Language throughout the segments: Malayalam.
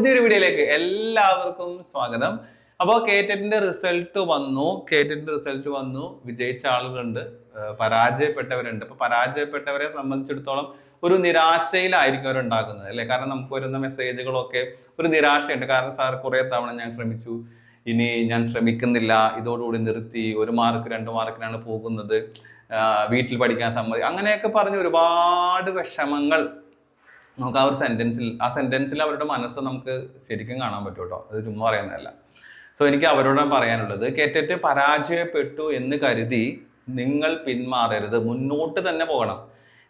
പുതിയൊരു വീഡിയോയിലേക്ക് എല്ലാവർക്കും സ്വാഗതം. അപ്പോൾ കേറ്ററ്റിന്റെ റിസൾട്ട് വന്നു കേറ്ററ്റിന്റെ റിസൾട്ട് വന്നു. വിജയിച്ച ആളുകളുണ്ട് പരാജയപ്പെട്ടവരുണ്ട്. അപ്പൊ പരാജയപ്പെട്ടവരെ സംബന്ധിച്ചിടത്തോളം ഒരു നിരാശയിലായിരിക്കും അവരുണ്ടാക്കുന്നത് അല്ലേ? കാരണം നമുക്ക് വരുന്ന മെസ്സേജുകളൊക്കെ ഒരു നിരാശയുണ്ട്. കാരണം സാർ കുറെ തവണ ഞാൻ ശ്രമിച്ചു ഇനി ഞാൻ ശ്രമിക്കുന്നില്ല ഇതോടുകൂടി നിർത്തി ഒരു മാർക്ക് രണ്ട് മാർക്കിനാണ് പോകുന്നത് വീട്ടിൽ പഠിക്കാൻ സമ്മതി അങ്ങനെയൊക്കെ പറഞ്ഞ് ഒരുപാട് വിഷമങ്ങൾ നമുക്ക് ആ ഒരു സെന്റൻസിൽ ആ സെന്റൻസിൽ അവരുടെ മനസ്സ് നമുക്ക് ശരിക്കും കാണാൻ പറ്റും കേട്ടോ അത് ചുമ്മാ പറയുന്നതല്ല. സോ എനിക്ക് അവരോട് പറയാനുള്ളത് കേറ്ററ്റ് പരാജയപ്പെട്ടു എന്ന് കരുതി നിങ്ങൾ പിന്മാറരുത്. മുന്നോട്ട് തന്നെ പോകണം.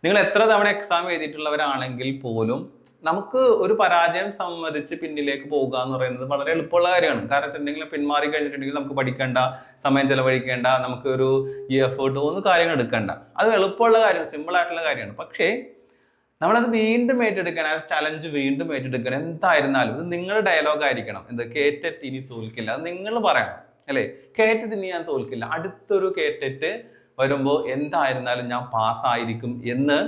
നിങ്ങൾ എത്ര തവണ എക്സാം എഴുതിയിട്ടുള്ളവരാണെങ്കിൽ പോലും നമുക്ക് ഒരു പരാജയം സമ്മതിച്ച് പിന്നിലേക്ക് പോകുക എന്ന് പറയുന്നത് വളരെ എളുപ്പമുള്ള കാര്യമാണ്. കാരണം വെച്ചിട്ടുണ്ടെങ്കിൽ പിന്മാറി കഴിഞ്ഞിട്ടുണ്ടെങ്കിൽ നമുക്ക് പഠിക്കേണ്ട സമയം ചെലവഴിക്കേണ്ട നമുക്ക് ഒരു എഫേർട്ട് ഒന്നും കാര്യങ്ങൾ എടുക്കേണ്ട. അത് എളുപ്പമുള്ള കാര്യമാണ് സിമ്പിൾ ആയിട്ടുള്ള കാര്യമാണ്. പക്ഷേ നമ്മളത് വീണ്ടും ഏറ്റെടുക്കണം ആ ചലഞ്ച് വീണ്ടും ഏറ്റെടുക്കണം എന്തായിരുന്നാലും ഇത് നിങ്ങളുടെ ഡയലോഗ് ആയിരിക്കണം. എന്ത്? കേറ്ററ്റ് ഇനി തോൽക്കില്ല. അത് നിങ്ങൾ പറയണം. അല്ലേ? കേറ്ററ്റ് ഇനി ഞാൻ തോൽക്കില്ല. അടുത്തൊരു കേറ്ററ്റ് വരുമ്പോൾ എന്തായിരുന്നാലും ഞാൻ പാസ്സായിരിക്കും എന്ന്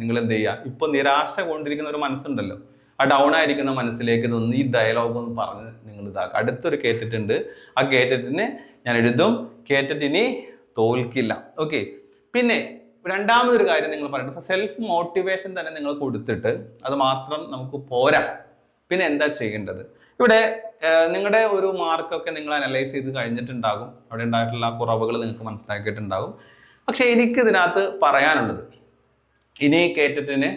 നിങ്ങൾ എന്ത് ചെയ്യുക? ഇപ്പൊ നിരാശ കൊണ്ടിരിക്കുന്ന ഒരു മനസ്സുണ്ടല്ലോ. ആ ഡൗൺ ആയിരിക്കുന്ന മനസ്സിലേക്ക് നിന്ന് ഈ ഡയലോഗ് ഒന്ന് പറഞ്ഞ് നിങ്ങൾ ഇതാക്കുക. അടുത്തൊരു കേറ്ററ്റ് ഉണ്ട് ആ കേറ്ററ്റിന് ഞാൻ എഴുതും. ഇനി തോൽക്കില്ല. ഓക്കെ പിന്നെ രണ്ടാമതൊരു കാര്യം നിങ്ങൾ പറയുന്നത് സെൽഫ് മോട്ടിവേഷൻ തന്നെ നിങ്ങൾ കൊടുത്തിട്ട് അത് മാത്രം നമുക്ക് പോരാ. പിന്നെ എന്താ ചെയ്യേണ്ടത്? ഇവിടെ നിങ്ങളുടെ ഒരു മാർക്കൊക്കെ നിങ്ങൾ അനലൈസ് ചെയ്ത് കഴിഞ്ഞിട്ടുണ്ടാകും. അവിടെ ഉണ്ടായിട്ടുള്ള കുറവുകൾ നിങ്ങൾക്ക് മനസ്സിലാക്കിയിട്ടുണ്ടാകും. പക്ഷെ എനിക്ക് ഇതിനകത്ത് പറയാനുള്ളത്. ഇനി കേട്ടിട്ടിന്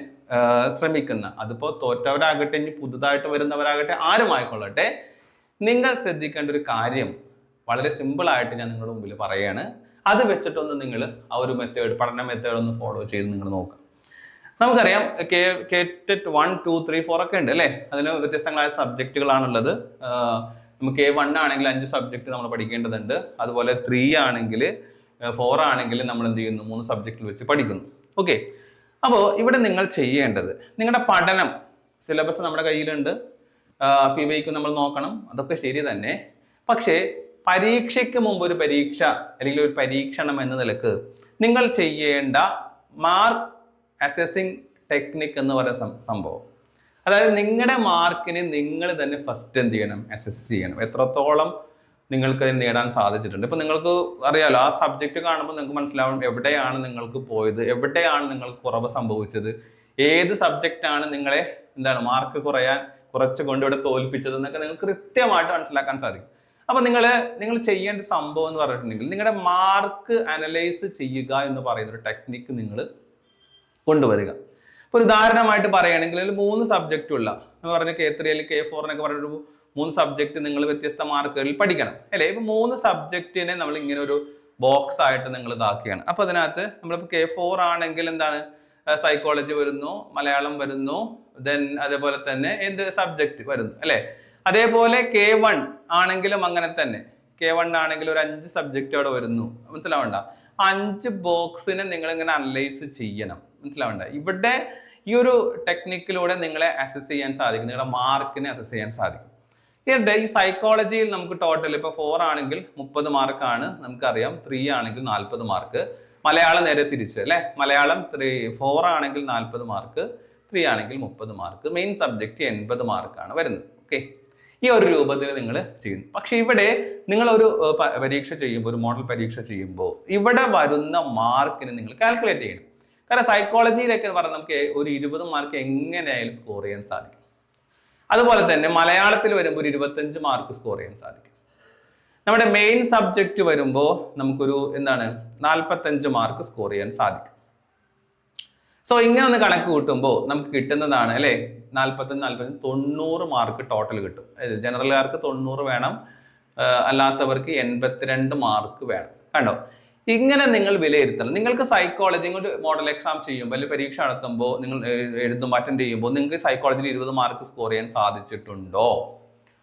ശ്രമിക്കുന്ന അതിപ്പോ തോറ്റവരാകട്ടെ ഇനി പുതുതായിട്ട് വരുന്നവരാകട്ടെ ആരുമായിക്കൊള്ളട്ടെ നിങ്ങൾ ശ്രദ്ധിക്കേണ്ട ഒരു കാര്യം വളരെ സിമ്പിൾ ആയിട്ട് ഞാൻ നിങ്ങളുടെ മുമ്പിൽ പറയുകയാണ് അത് വെച്ചിട്ടൊന്ന് നിങ്ങൾ ആ ഒരു മെത്തേഡ് പഠന മെത്തേഡ് ഒന്ന് ഫോളോ ചെയ്ത് നിങ്ങൾ നോക്കുക നമുക്കറിയാം K TET one two three four ഒക്കെ ഉണ്ട് അല്ലേ? അതിന് വ്യത്യസ്തങ്ങളായ സബ്ജക്റ്റുകളാണുള്ളത് നമുക്ക് എ വൺ ആണെങ്കിൽ അഞ്ച് സബ്ജക്റ്റ് നമ്മൾ പഠിക്കേണ്ടതുണ്ട്. അതുപോലെ ത്രീ ആണെങ്കിൽ ഫോർ ആണെങ്കിൽ നമ്മൾ എന്ത് ചെയ്യുന്നു? മൂന്ന് സബ്ജക്റ്റിൽ വെച്ച് പഠിക്കുന്നു. ഓക്കെ അപ്പോൾ ഇവിടെ നിങ്ങൾ ചെയ്യേണ്ടത് നിങ്ങളുടെ പഠനം സിലബസ് നമ്മുടെ കയ്യിലുണ്ട്. പി വൈക്ക് നമ്മൾ നോക്കണം. അതൊക്കെ ശരി തന്നെ. പക്ഷേ പരീക്ഷയ്ക്ക് മുമ്പ് ഒരു പരീക്ഷ അല്ലെങ്കിൽ ഒരു പരീക്ഷണം എന്ന നിലയ്ക്ക് നിങ്ങൾ ചെയ്യേണ്ട മാർക്ക് അസസിങ് ടെക്നിക് എന്ന് പറയുന്ന സംഭവം. അതായത് നിങ്ങളുടെ മാർക്കിനെ നിങ്ങൾ തന്നെ ഫസ്റ്റ് എന്ത് ചെയ്യണം? അസസ് ചെയ്യണം. എത്രത്തോളം നിങ്ങൾക്ക് അതിന് നേടാൻ സാധിച്ചിട്ടുണ്ട്. ഇപ്പം നിങ്ങൾക്ക് അറിയാലോ ആ സബ്ജക്റ്റ് കാണുമ്പോൾ നിങ്ങൾക്ക് മനസ്സിലാവും എവിടെയാണ് നിങ്ങൾക്ക് പോയത് എവിടെയാണ് നിങ്ങൾക്ക് കുറവ് സംഭവിച്ചത് ഏത് സബ്ജക്റ്റാണ് നിങ്ങളെ എന്താണ് മാർക്ക് കുറയാൻ കുറച്ച് കൊണ്ട് ഇവിടെ തോൽപ്പിച്ചത് എന്നൊക്കെ നിങ്ങൾക്ക് കൃത്യമായിട്ട് മനസ്സിലാക്കാൻ സാധിക്കും. അപ്പൊ നിങ്ങൾ നിങ്ങൾ ചെയ്യേണ്ട സംഭവം എന്ന് പറഞ്ഞിട്ടുണ്ടെങ്കിൽ നിങ്ങളുടെ മാർക്ക് അനലൈസ് ചെയ്യുക എന്ന് പറയുന്ന ഒരു ടെക്നിക്ക് നിങ്ങൾ കൊണ്ടുവരിക. അപ്പൊ ഒരു ഉദാഹരണമായിട്ട് പറയുകയാണെങ്കിൽ മൂന്ന് സബ്ജക്റ്റ് ഉള്ള എന്ന് പറഞ്ഞ കെ ത്രീ അല്ലെങ്കിൽ കെ ഫോർ എന്നൊക്കെ പറഞ്ഞൊരു മൂന്ന് സബ്ജക്റ്റ് നിങ്ങൾ വ്യത്യസ്ത മാർക്കുകളിൽ പഠിക്കണം. അല്ലേ? ഇപ്പൊ മൂന്ന് സബ്ജക്റ്റിനെ നമ്മൾ ഇങ്ങനെ ഒരു ബോക്സ് ആയിട്ട് നിങ്ങൾ ഇതാക്കുകയാണ്. അപ്പൊ അതിനകത്ത് നമ്മളിപ്പോ കെ ഫോർ ആണെങ്കിൽ എന്താണ്? സൈക്കോളജി വരുന്നു മലയാളം വരുന്നു ദെൻ അതേപോലെ തന്നെ എന്ത് സബ്ജക്റ്റ് വരുന്നു. അല്ലേ? അതേപോലെ കെ വൺ ആണെങ്കിലും അങ്ങനെ തന്നെ. കെ വൺ ആണെങ്കിൽ ഒരു അഞ്ച് സബ്ജക്റ്റ് അവിടെ വരുന്നു. മനസ്സിലാവണ്ട? അഞ്ച് ബോക്സിനെ നിങ്ങൾ ഇങ്ങനെ അനലൈസ് ചെയ്യണം. മനസ്സിലാവണ്ട? ഇവിടെ ഈ ഒരു ടെക്നിക്കിലൂടെ നിങ്ങളെ അസസ് ചെയ്യാൻ സാധിക്കും. നിങ്ങളുടെ മാർക്കിനെ അസസ് ചെയ്യാൻ സാധിക്കും. ഇവിടെ ഈ സൈക്കോളജിയിൽ നമുക്ക് ടോട്ടൽ ഇപ്പൊ ഫോർ ആണെങ്കിൽ മുപ്പത് മാർക്കാണ് നമുക്കറിയാം. ത്രീ ആണെങ്കിൽ നാൽപ്പത് മാർക്ക് മലയാളം നേരെ തിരിച്ച് അല്ലെ? മലയാളം ത്രീ ഫോർ ആണെങ്കിൽ നാൽപ്പത് മാർക്ക് ത്രീ ആണെങ്കിൽ മുപ്പത് മാർക്ക് മെയിൻ സബ്ജക്റ്റ് എൺപത് മാർക്കാണ് വരുന്നത്. ഓക്കെ ഈ ഒരു രൂപത്തിൽ നിങ്ങൾ ചെയ്യുന്നു. പക്ഷെ ഇവിടെ നിങ്ങൾ ഒരു പരീക്ഷ ചെയ്യുമ്പോൾ ഒരു മോഡൽ പരീക്ഷ ചെയ്യുമ്പോൾ ഇവിടെ വരുന്ന മാർക്കിന് നിങ്ങൾ കാൽക്കുലേറ്റ് ചെയ്യണം. കാരണം സൈക്കോളജിയിലൊക്കെ പറഞ്ഞാൽ നമുക്ക് ഒരു ഇരുപത് മാർക്ക് എങ്ങനെയായാലും സ്കോർ ചെയ്യാൻ സാധിക്കും. അതുപോലെ തന്നെ മലയാളത്തിൽ വരുമ്പോൾ ഒരു ഇരുപത്തഞ്ച് മാർക്ക് സ്കോർ ചെയ്യാൻ സാധിക്കും. നമ്മുടെ മെയിൻ സബ്ജക്റ്റ് വരുമ്പോൾ നമുക്കൊരു എന്താണ് നാൽപ്പത്തഞ്ച് മാർക്ക് സ്കോർ ചെയ്യാൻ സാധിക്കും. സോ ഇങ്ങനെ ഒന്ന് കണക്ക് കൂട്ടുമ്പോൾ നമുക്ക് കിട്ടുന്നതാണ് അല്ലേ? നാൽപ്പത്തഞ്ച് നാൽപ്പത്തഞ്ച് തൊണ്ണൂറ് മാർക്ക് ടോട്ടൽ കിട്ടും. ജനറലുകാർക്ക് തൊണ്ണൂറ് വേണം അല്ലാത്തവർക്ക് എൺപത്തിരണ്ട് മാർക്ക് വേണം. കണ്ടോ? ഇങ്ങനെ നിങ്ങൾ വിലയിരുത്തണം. നിങ്ങൾക്ക് സൈക്കോളജി ഒരു മോഡൽ എക്സാം ചെയ്യുമ്പോൾ അല്ലെങ്കിൽ പരീക്ഷ നടത്തുമ്പോൾ നിങ്ങൾ എഴുതും അറ്റൻഡ് ചെയ്യുമ്പോൾ നിങ്ങൾക്ക് സൈക്കോളജിയിൽ ഇരുപത് മാർക്ക് സ്കോർ ചെയ്യാൻ സാധിച്ചിട്ടുണ്ടോ?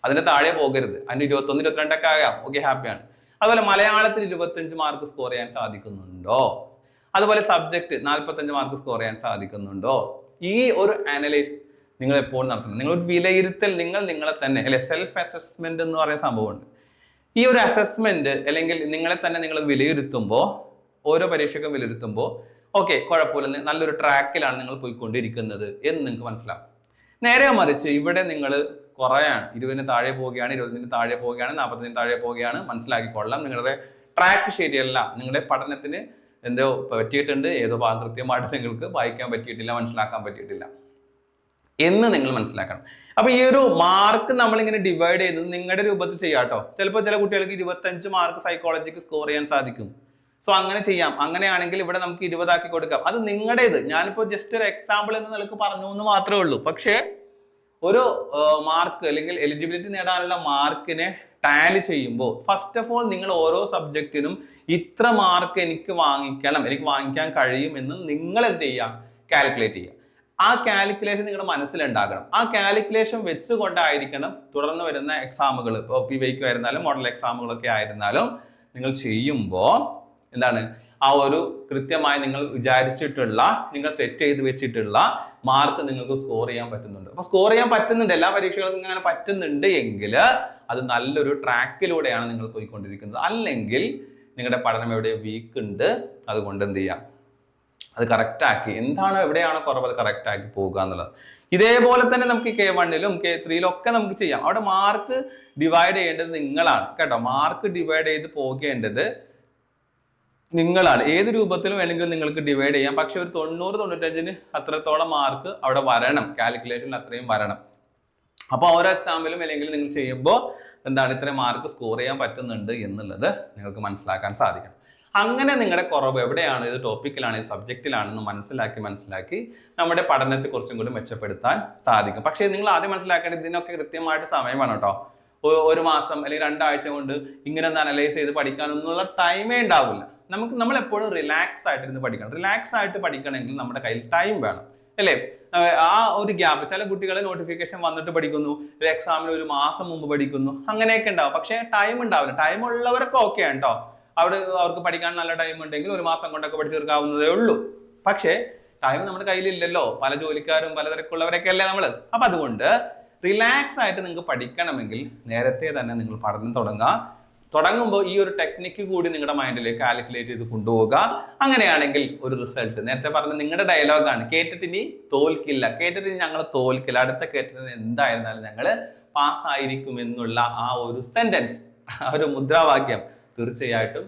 അതിന് താഴെ പോകരുത്. അതിന് ഇരുപത്തൊന്ന് ഇരുപത്തിരണ്ടൊക്കെ ആകാം. ഓക്കെ ഹാപ്പിയാണ് അതുപോലെ മലയാളത്തിൽ ഇരുപത്തഞ്ച് മാർക്ക് സ്കോർ ചെയ്യാൻ സാധിക്കുന്നുണ്ടോ? അതുപോലെ സബ്ജക്ട് നാൽപ്പത്തഞ്ച് മാർക്ക് സ്കോർ ചെയ്യാൻ സാധിക്കുന്നുണ്ടോ? ഈ ഒരു അനലൈസ് നിങ്ങൾ എപ്പോഴും നടത്തണം നിങ്ങൾ ഒരു വിലയിരുത്തൽ നിങ്ങൾ നിങ്ങളെ തന്നെ അല്ലെ? സെൽഫ് അസസ്മെന്റ് എന്ന് പറയുന്ന സംഭവമുണ്ട്. ഈ ഒരു അസസ്മെന്റ് അല്ലെങ്കിൽ നിങ്ങളെ തന്നെ നിങ്ങൾ വിലയിരുത്തുമ്പോൾ ഓരോ പരീക്ഷയ്ക്കും വിലയിരുത്തുമ്പോൾ ഓക്കെ കുഴപ്പമില്ല നല്ലൊരു ട്രാക്കിലാണ് നിങ്ങൾ പോയിക്കൊണ്ടിരിക്കുന്നത് എന്ന് നിങ്ങൾക്ക് മനസ്സിലാവും. നേരെ മറിച്ച് ഇവിടെ നിങ്ങൾ കുറയാണ്. ഇരുപതിന് താഴെ പോവുകയാണ് ഇരുപതിന് താഴെ പോവുകയാണ് നാൽപ്പത്തിന് താഴെ പോവുകയാണ് മനസ്സിലാക്കിക്കൊള്ളാം. നിങ്ങളുടെ ട്രാക്ക് ശരിയല്ല. നിങ്ങളുടെ പഠനത്തിന് എന്തോ പറ്റിയിട്ടുണ്ട് ഏതോ ഭാഗം കൃത്യമായിട്ട് നിങ്ങൾക്ക് വായിക്കാൻ പറ്റിയിട്ടില്ല മനസ്സിലാക്കാൻ പറ്റിയിട്ടില്ല. എന്ന് നിങ്ങൾ മനസ്സിലാക്കണം. അപ്പൊ ഈ ഒരു മാർക്ക് നമ്മളിങ്ങനെ ഡിവൈഡ് ചെയ്ത് നിങ്ങളുടെ രൂപത്തിൽ ചെയ്യാട്ടോ. ചിലപ്പോൾ ചില കുട്ടികൾക്ക് ഇരുപത്തഞ്ച് മാർക്ക് സൈക്കോളജിക്ക് സ്കോർ ചെയ്യാൻ സാധിക്കും. സോ അങ്ങനെ ചെയ്യാം. അങ്ങനെയാണെങ്കിൽ ഇവിടെ നമുക്ക് ഇരുപതാക്കി കൊടുക്കാം. അത് നിങ്ങളുടേത് ഞാനിപ്പോൾ ജസ്റ്റ് ഒരു എക്സാമ്പിൾ എന്ന് നിലയ്ക്ക് പറഞ്ഞു എന്ന് മാത്രമേ ഉള്ളൂ. പക്ഷേ ഒരു മാർക്ക് അല്ലെങ്കിൽ എലിജിബിലിറ്റി നേടാനുള്ള മാർക്കിനെ ടാലി ചെയ്യുമ്പോൾ ഫസ്റ്റ് ഓഫ് ഓൾ നിങ്ങൾ ഓരോ സബ്ജക്റ്റിനും ഇത്ര മാർക്ക് എനിക്ക് വാങ്ങിക്കണം എനിക്ക് വാങ്ങിക്കാൻ കഴിയും എന്ന് നിങ്ങൾ എന്ത് ചെയ്യുക? കാൽക്കുലേറ്റ് ചെയ്യുക. ആ കാൽക്കുലേഷൻ നിങ്ങളുടെ മനസ്സിലുണ്ടാകണം. ആ കാൽക്കുലേഷൻ വെച്ചുകൊണ്ടായിരിക്കണം തുടർന്ന് വരുന്ന എക്സാമുകൾ ഇപ്പോൾ പി വൈക്ക് ആയിരുന്നാലും മോഡൽ എക്സാമുകളൊക്കെ ആയിരുന്നാലും നിങ്ങൾ ചെയ്യുമ്പോൾ എന്താണ്? ആ ഒരു കൃത്യമായി നിങ്ങൾ വിചാരിച്ചിട്ടുള്ള നിങ്ങൾ സെറ്റ് ചെയ്ത് വെച്ചിട്ടുള്ള മാർക്ക് നിങ്ങൾക്ക് സ്കോർ ചെയ്യാൻ പറ്റുന്നുണ്ട്. അപ്പോൾ സ്കോർ ചെയ്യാൻ പറ്റുന്നുണ്ട്. എല്ലാ പരീക്ഷകൾക്കും അങ്ങനെ പറ്റുന്നുണ്ട് എങ്കിൽ അത് നല്ലൊരു ട്രാക്കിലൂടെയാണ് നിങ്ങൾ പോയിക്കൊണ്ടിരിക്കുന്നത്. അല്ലെങ്കിൽ നിങ്ങളുടെ പഠനം എവിടെ വീക്ക് ഉണ്ട്. അതുകൊണ്ട് എന്ത് ചെയ്യാം? അത് കറക്റ്റാക്കി എന്താണ് എവിടെയാണ് കുറവ്? അത് കറക്റ്റാക്കി പോകുക എന്നുള്ളത്. ഇതേപോലെ തന്നെ നമുക്ക് കെ വണ്ണിലും കെ ത്രീയിലും ഒക്കെ നമുക്ക് ചെയ്യാം. അവിടെ മാർക്ക് ഡിവൈഡ് ചെയ്യേണ്ടത് നിങ്ങളാണ്. കേട്ടോ മാർക്ക് ഡിവൈഡ് ചെയ്ത് പോകേണ്ടത് നിങ്ങളാണ്. ഏത് രൂപത്തിലും വേണമെങ്കിലും നിങ്ങൾക്ക് ഡിവൈഡ് ചെയ്യാം. പക്ഷെ ഒരു തൊണ്ണൂറ് തൊണ്ണൂറ്റഞ്ചിന് അത്രത്തോളം മാർക്ക് അവിടെ വരണം. കാൽക്കുലേഷനിൽ അത്രയും വരണം. അപ്പോൾ ഓരോ എക്സാമ്പിലും അല്ലെങ്കിൽ നിങ്ങൾ ചെയ്യുമ്പോൾ എന്താണ് ഇത്രയും മാർക്ക് സ്കോർ ചെയ്യാൻ പറ്റുന്നുണ്ട് എന്നുള്ളത് നിങ്ങൾക്ക് മനസ്സിലാക്കാൻ സാധിക്കണം. അങ്ങനെ നിങ്ങളുടെ കുറവ് എവിടെയാണ്? ഇത് ടോപ്പിക്കിലാണ് ഇത് സബ്ജക്റ്റിലാണെന്ന് മനസ്സിലാക്കി മനസ്സിലാക്കി നമ്മുടെ പഠനത്തെ കുറച്ചും കൂടി മെച്ചപ്പെടുത്താൻ സാധിക്കും. പക്ഷേ നിങ്ങൾ ആദ്യം മനസ്സിലാക്കേണ്ടത് ഇതിനൊക്കെ കൃത്യമായിട്ട് സമയമാണ് കേട്ടോ ഒരു മാസം അല്ലെങ്കിൽ രണ്ടാഴ്ച കൊണ്ട് ഇങ്ങനെ ഒന്ന് അനലൈസ് ചെയ്ത് പഠിക്കാനൊന്നുള്ള ടൈമേ ഉണ്ടാവില്ല. നമുക്ക് നമ്മൾ എപ്പോഴും റിലാക്സ് ആയിട്ട് ഇരുന്ന് പഠിക്കണം. റിലാക്സ് ആയിട്ട് പഠിക്കണമെങ്കിൽ നമ്മുടെ കയ്യിൽ ടൈം വേണം. അല്ലേ? ആ ഒരു ഗ്യാപ്പ് ചില കുട്ടികൾ നോട്ടിഫിക്കേഷൻ വന്നിട്ട് പഠിക്കുന്നു. എക്സാമിന് ഒരു മാസം മുമ്പ് പഠിക്കുന്നു. അങ്ങനെയൊക്കെ ഉണ്ടാവും. പക്ഷേ ടൈം ഉണ്ടാവില്ല. ടൈം ഉള്ളവരൊക്കെ ഓക്കെ ആണ് കേട്ടോ അവിടെ അവർക്ക് പഠിക്കാൻ നല്ല ടൈം ഉണ്ടെങ്കിൽ ഒരു മാസം കൊണ്ടൊക്കെ പഠിച്ചു തീർക്കാവുന്നതേ ഉള്ളൂ. പക്ഷേ ടൈം നമ്മുടെ കയ്യിലില്ലല്ലോ. പല ജോലിക്കാരും പലതരക്കുള്ളവരൊക്കെ അല്ലേ നമ്മൾ അപ്പം അതുകൊണ്ട് റിലാക്സ് ആയിട്ട് നിങ്ങൾക്ക് പഠിക്കണമെങ്കിൽ നേരത്തെ തന്നെ നിങ്ങൾ പഠനം തുടങ്ങുക. തുടങ്ങുമ്പോൾ ഈ ഒരു ടെക്നിക്ക് കൂടി നിങ്ങളുടെ മൈൻഡിലേക്ക് കാൽക്കുലേറ്റ് ചെയ്ത് കൊണ്ടുപോവുക. അങ്ങനെയാണെങ്കിൽ ഒരു റിസൾട്ട് നേരത്തെ പറഞ്ഞ നിങ്ങളുടെ ഡയലോഗാണ് കേട്ടിട്ടിനി തോൽക്കില്ല. കേട്ടിട്ടിനി ഞങ്ങൾ തോൽക്കില്ല. അടുത്ത കേട്ടിട്ടിന് എന്തായിരുന്നാലും ഞങ്ങൾ പാസ്സായിരിക്കുമെന്നുള്ള ആ ഒരു സെന്റൻസ് ആ ഒരു മുദ്രാവാക്യം തീർച്ചയായിട്ടും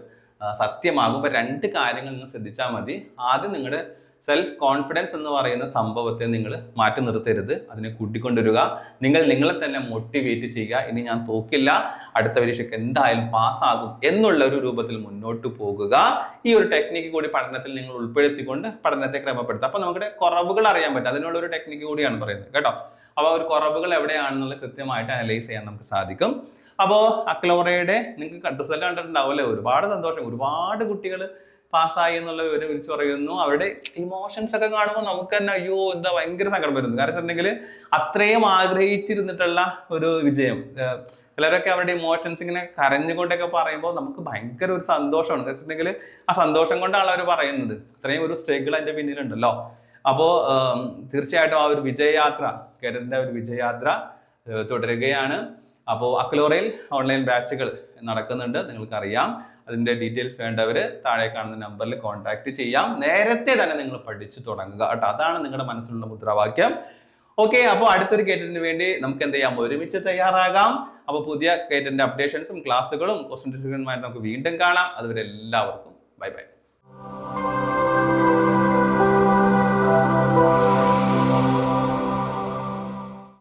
സത്യമാകും. അപ്പൊ രണ്ട് കാര്യങ്ങൾ നിങ്ങൾ ശ്രദ്ധിച്ചാൽ മതി. ആദ്യം നിങ്ങളുടെ സെൽഫ് കോൺഫിഡൻസ് എന്ന് പറയുന്ന സംഭവത്തെ നിങ്ങൾ മാറ്റി നിർത്തരുത്. അതിനെ കൂട്ടിക്കൊണ്ടുവരിക. നിങ്ങൾ നിങ്ങളെ തന്നെ മോട്ടിവേറ്റ് ചെയ്യുക. ഇനി ഞാൻ തോക്കില്ല. അടുത്ത പരീക്ഷയ്ക്ക് എന്തായാലും പാസ്സാകും എന്നുള്ള ഒരു രൂപത്തിൽ മുന്നോട്ട് പോകുക. ഈ ഒരു ടെക്നിക്ക് കൂടി പഠനത്തിൽ നിങ്ങൾ ഉൾപ്പെടുത്തിക്കൊണ്ട് പഠനത്തെ ക്രമപ്പെടുത്തുക. അപ്പൊ നമുക്ക് കുറവുകൾ അറിയാൻ പറ്റും. അതിനുള്ള ഒരു ടെക്നിക്ക് കൂടിയാണ് പറയുന്നത്. കേട്ടോ? അപ്പോൾ ഒരു കുറവുകൾ എവിടെയാണെന്നുള്ളത് കൃത്യമായിട്ട് അനലൈസ് ചെയ്യാൻ നമുക്ക് സാധിക്കും. അപ്പോൾ അക്ലോറയുടെ നിങ്ങൾക്ക് റിസൾട്ട് കണ്ടിട്ടുണ്ടാവുമല്ലേ? ഒരുപാട് സന്തോഷം. ഒരുപാട് കുട്ടികൾ പാസ്സായി എന്നുള്ള വിവരം വിളിച്ചു പറയുന്നു. അവരുടെ ഇമോഷൻസ് ഒക്കെ കാണുമ്പോൾ നമുക്ക് തന്നെ അയ്യോ എന്താ ഭയങ്കര സങ്കടം വരുന്നു കാരണം വെച്ചിട്ടുണ്ടെങ്കിൽ അത്രയും ആഗ്രഹിച്ചിരുന്നിട്ടുള്ള ഒരു വിജയം. ചിലരൊക്കെ അവരുടെ ഇമോഷൻസ് ഇങ്ങനെ കരഞ്ഞുകൊണ്ടൊക്കെ പറയുമ്പോൾ നമുക്ക് ഭയങ്കര ഒരു സന്തോഷമാണ്. വെച്ചിട്ടുണ്ടെങ്കിൽ ആ സന്തോഷം കൊണ്ടാണ് അവർ പറയുന്നത്. ഇത്രയും ഒരു സ്ട്രഗിൾ അതിന്റെ പിന്നിലുണ്ടല്ലോ. അപ്പോൾ തീർച്ചയായിട്ടും ആ ഒരു വിജയയാത്ര കേരളത്തിന്റെ ഒരു വിജയയാത്ര തുടരുകയാണ്. അപ്പോൾ അക്ലോറയിൽ ഓൺലൈൻ ബാച്ചുകൾ നടക്കുന്നുണ്ട്. നിങ്ങൾക്കറിയാം. അതിന്റെ ഡീറ്റെയിൽസ് വേണ്ടവർ താഴെ കാണുന്ന നമ്പറിൽ കോൺടാക്ട് ചെയ്യാം. നേരത്തെ തന്നെ നിങ്ങൾ പഠിച്ചു തുടങ്ങുക കേട്ടോ. അതാണ് നിങ്ങളുടെ മനസ്സിലുള്ള മുദ്രാവാക്യം. ഓക്കെ അപ്പോൾ അടുത്തൊരു കേറ്ററ്റിന് വേണ്ടി നമുക്ക് എന്ത് ചെയ്യാം? ഒരുമിച്ച് തയ്യാറാകാം. അപ്പോൾ പുതിയ കേറ്റന്റെ അപ്ഡേഷൻസും ക്ലാസ്സുകളും ഡിസ്കഷനുമായി നമുക്ക് വീണ്ടും കാണാം. അതുവരെ എല്ലാവർക്കും ബൈ ബൈ.